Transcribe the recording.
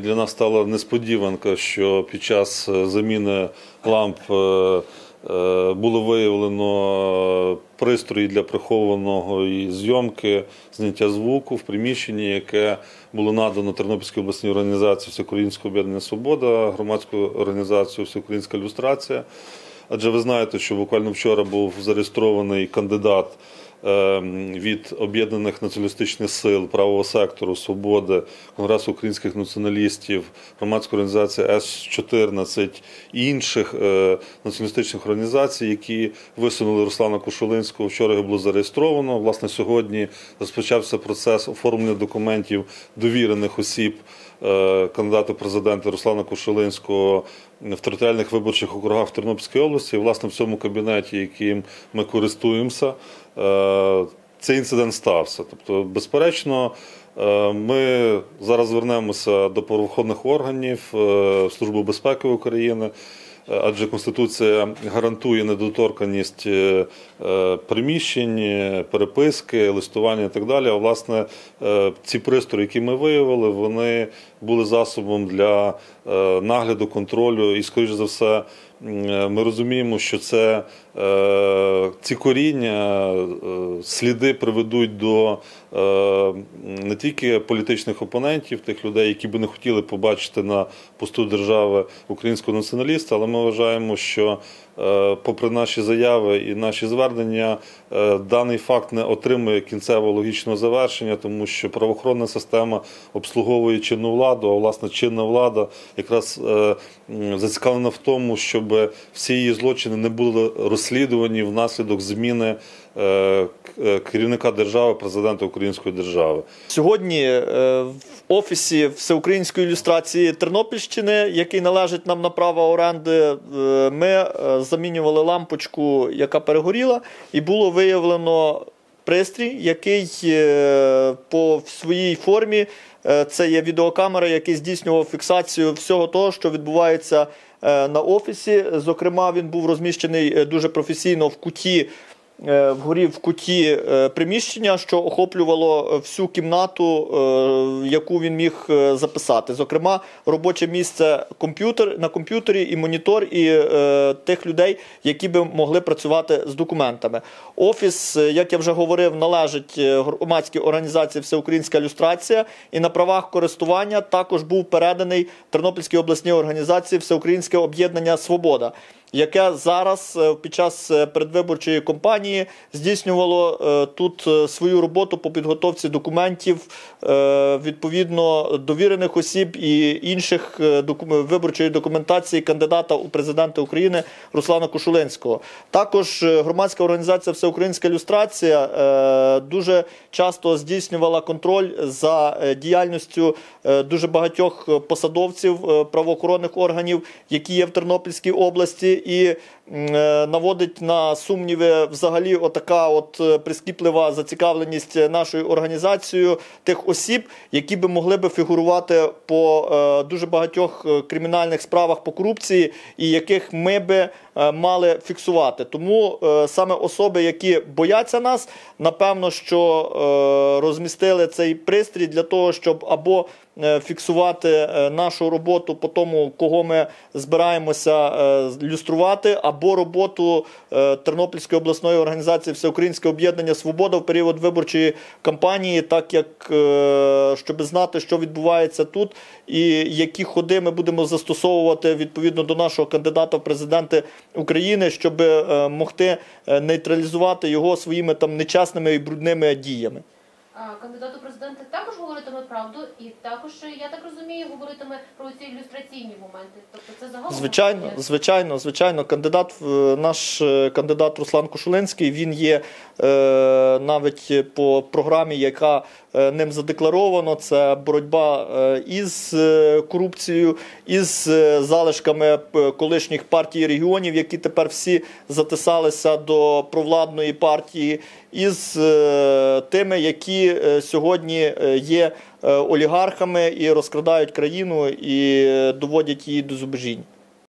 Для нас стала несподіванка, що під час е, заміни ламп е, е, було виявлено пристрої для прихованого і зйомки, зняття звуку в приміщенні, яке було надано Тернопільській обласній організації Всеукраїнського об'єднання Свобода, громадською організацією Всеукраїнська люстрація. Адже ви знаєте, що буквально вчора був зареєстрований кандидат від об'єднаних націоналістичних сил, правого сектору, свободи, Конгресу українських націоналістів, громадська організація С-14 і інших е, націоналістичних організацій, які висунули Руслана Кошулинського. Вчора його було зареєстровано. Власне, сьогодні розпочався процес оформлення документів довірених осіб кандидата в президенти Руслана Кушелинського в територіальних виборчих округах в Тернопільській області. І, власне, в цьому кабінеті, яким ми користуємося, е, цей інцидент стався. Тобто, безперечно, е, ми зараз звернемося до правоохоронних органів е, Служби безпеки України. Адже Конституція гарантує недоторканність е, е, приміщень, переписки, листування і так далі. А власне е, ці пристрої, які ми виявили, вони були засобом для нагляду, контролю і, скоріш за все, ми розуміємо, що це е, ці коріння, е, сліди приведуть до е, не тільки політичних опонентів, тих людей, які би не хотіли побачити на посту держави українського націоналіста, але ми вважаємо, що е, попри наші заяви і наші звернення, е, даний факт не отримує кінцево логічного завершення, тому що правоохоронна система обслуговує чинну владу, а власне чинна влада якраз е, зацікавлена в тому, щоб всі її злочини не були розслідувані внаслідок зміни е, е, керівника держави, президента Української держави. Сьогодні е, в офісі Всеукраїнської ілюстрації Тернопільщини, який належить нам на право оренди, е, ми е, замінювали лампочку, яка перегоріла, і було виявлено пристрій, який е, по своїй формі е, це є відеокамера, який здійснював фіксацію всього того, що відбувається е, на офісі. Зокрема, він був розміщений е, дуже професійно в куті е, вгорі в куті е, приміщення, що охоплювало е, всю кімнату, е, яку він міг е, записати. Зокрема, робоче місце комп'ютер на комп'ютері і монітор, і е, тих людей, які би могли працювати з документами. Офіс, е, як я вже говорив, належить е, громадській організації Всеукраїнська люстрація, і на правах користування також був переданий Тернопільській обласній організації Всеукраїнське об'єднання Свобода яке зараз е, під час е, передвиборчої кампанії здійснювало е, тут свою роботу по підготовці документів відповідно довірених осіб і інших виборчої документації кандидата у президенти України Руслана Кошулинського. Також громадська організація Всеукраїнська люстрація е, дуже часто здійснювала контроль за діяльністю дуже багатьох посадовців правоохоронних органів, які є в Тернопільській області, і е, наводить на сумніви взагалі отака от е, прискіплива зацікавленість нашою організацією тих осіб, які би могли би фігурувати по е, дуже багатьох кримінальних справах по корупції, і яких ми би мали фіксувати. Тому е, саме особи, які бояться нас, напевно, що е, розмістили цей пристрій для того, щоб або е, фіксувати е, нашу роботу по тому, кого ми збираємося е, люструвати, або роботу е, Тернопільської обласної організації Всеукраїнське об'єднання Свобода в період виборчої кампанії, так як е, щоб знати, що відбувається тут, і які ходи ми будемо застосовувати відповідно до нашого кандидата в президенти України, щоб е, могти е, нейтралізувати його своїми там нечесними і брудними діями. А, Кандидат у президенти також говоритиме правду, і також, я так розумію, говоритиме про ці ілюстраційні моменти. Тобто це загалом Звичайно, звичайно, звичайно. Кандидат, в- наш е, кандидат Руслан Кошулинський, він є е, навіть по програмі, яка е, ним задекларовано. Це боротьба е, із е, корупцією, із е, залишками е, колишніх партій регіонів, які тепер всі затисалися до провладної партії, із е, тими, які е, сьогодні е, є олігархами і розкрадають країну і доводять її до зубожінь.